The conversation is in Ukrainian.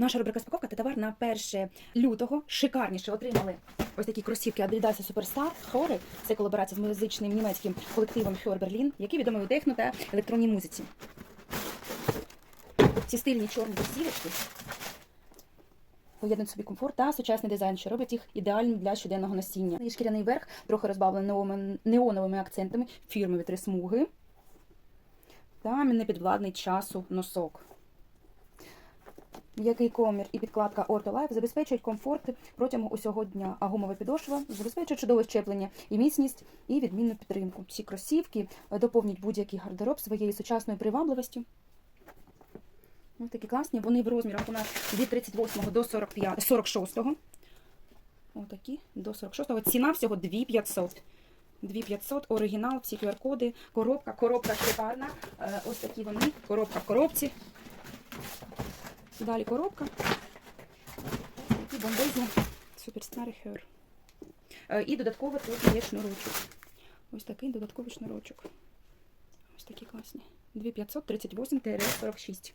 Наша рубрика розпаковка та товар на 1 лютого. Шикарніше отримали ось такі кросівки Adidas Superstar Хори. Це колаборація з музичним німецьким колективом Хор Берлін, який відомий у техно та електронній музиці. Ці стильні чорні кросівочки поєднують собі комфорт та сучасний дизайн, що робить їх ідеальним для щоденного носіння. І шкіряний верх трохи розбавлений неоновими акцентами, фірмові три смуги та непідвладний часу носок. М'який комір і підкладка Orto Life забезпечують комфорт протягом усього дня, а гумова підошва забезпечує чудове щеплення і міцність, і відмінну підтримку. Ці кросівки е, доповнять будь-який гардероб своєю сучасною привабливістю. Ось такі класні. Вони в розмірах у нас від 38 до 45, 46. Отакі до 46. Ціна всього 2500. 2500, оригінал, всі QR-коди, коробка, коробка шикарна. Е, Ось такі вони, коробка в коробці. Далі коробка. і суперстари хер. Е, І додатково тут є шнурочок. Ось такий додатковий шнурочок. Ось такі класні. 2538 46